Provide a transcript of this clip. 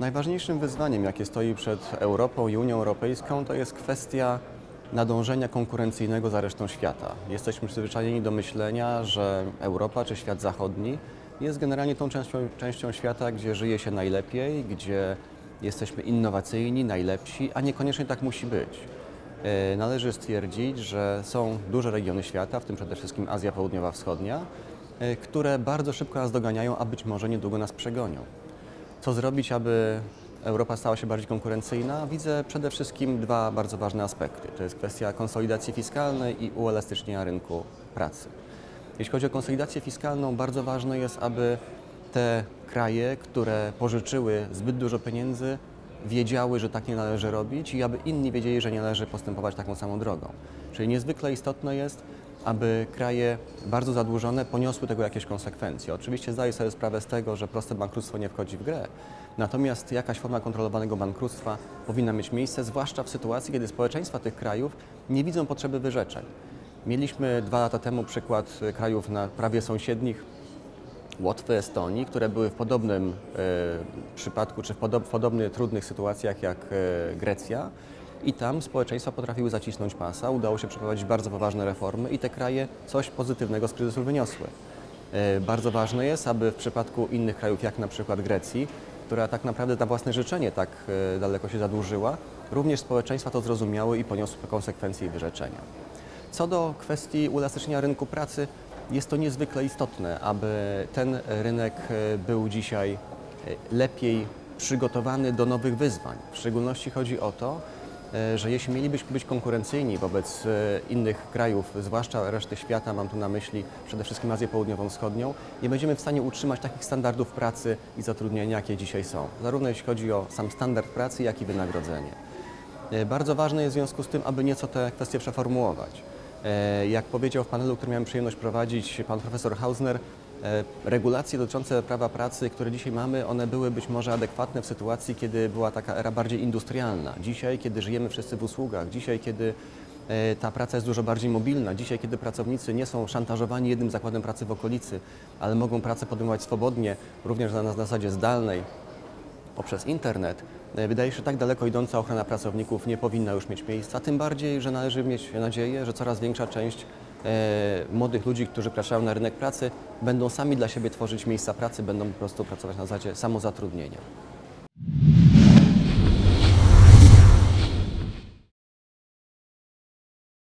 Najważniejszym wyzwaniem, jakie stoi przed Europą i Unią Europejską, to jest kwestia nadążenia konkurencyjnego za resztą świata. Jesteśmy przyzwyczajeni do myślenia, że Europa czy świat zachodni jest generalnie tą częścią, częścią świata, gdzie żyje się najlepiej, gdzie jesteśmy innowacyjni, najlepsi, a niekoniecznie tak musi być. E, Należy stwierdzić, że są duże regiony świata, w tym przede wszystkim Azja Południowa-Wschodnia, e, które bardzo szybko nas doganiają, a być może niedługo nas przegonią. Co zrobić, aby Europa stała się bardziej konkurencyjna? Widzę przede wszystkim dwa bardzo ważne aspekty. To jest kwestia konsolidacji fiskalnej i uelastycznienia rynku pracy. Jeśli chodzi o konsolidację fiskalną, bardzo ważne jest, aby te kraje, które pożyczyły zbyt dużo pieniędzy, wiedziały, że tak nie należy robić i aby inni wiedzieli, że nie należy postępować taką samą drogą. Czyli niezwykle istotne jest, aby kraje bardzo zadłużone poniosły tego jakieś konsekwencje. Oczywiście zdaję sobie sprawę z tego, że proste bankructwo nie wchodzi w grę, natomiast jakaś forma kontrolowanego bankructwa powinna mieć miejsce, zwłaszcza w sytuacji, kiedy społeczeństwa tych krajów nie widzą potrzeby wyrzeczeń. Mieliśmy dwa lata temu przykład krajów na prawie sąsiednich, Łotwy, Estonii, które były w podobnym e, przypadku, czy w, podob, w podobnych trudnych sytuacjach jak e, Grecja. I tam społeczeństwa potrafiły zacisnąć pasa, udało się przeprowadzić bardzo poważne reformy i te kraje coś pozytywnego z kryzysu wyniosły. E, bardzo ważne jest, aby w przypadku innych krajów, jak na przykład Grecji, która tak naprawdę na własne życzenie tak daleko się zadłużyła, również społeczeństwa to zrozumiały i poniosły konsekwencje i wyrzeczenia. Co do kwestii uelastycznienia rynku pracy, jest to niezwykle istotne, aby ten rynek e, był dzisiaj e, lepiej przygotowany do nowych wyzwań. W szczególności chodzi o to, e, że jeśli mielibyśmy być konkurencyjni wobec innych krajów, zwłaszcza reszty świata, mam tu na myśli przede wszystkim Azję Południową-Wschodnią, nie będziemy w stanie utrzymać takich standardów pracy i zatrudnienia, jakie dzisiaj są. Zarówno jeśli chodzi o sam standard pracy, jak i wynagrodzenie. Bardzo ważne jest w związku z tym, aby nieco te kwestie przeformułować. E, Jak powiedział w panelu, który miałem przyjemność prowadzić pan profesor Hausner, e, regulacje dotyczące prawa pracy, które dzisiaj mamy, one były być może adekwatne w sytuacji, kiedy była taka era bardziej industrialna. Dzisiaj, kiedy żyjemy wszyscy w usługach, dzisiaj, kiedy e, ta praca jest dużo bardziej mobilna, dzisiaj, kiedy pracownicy nie są szantażowani jednym zakładem pracy w okolicy, ale mogą pracę podejmować swobodnie, również na na zasadzie zdalnej, poprzez internet, e, wydaje się, że tak daleko idąca ochrona pracowników nie powinna już mieć miejsca, tym bardziej, że należy mieć nadzieję, że coraz większa część e, młodych ludzi, którzy wkraczają na rynek pracy, będą sami dla siebie tworzyć miejsca pracy, będą po prostu pracować na zasadzie samozatrudnienia.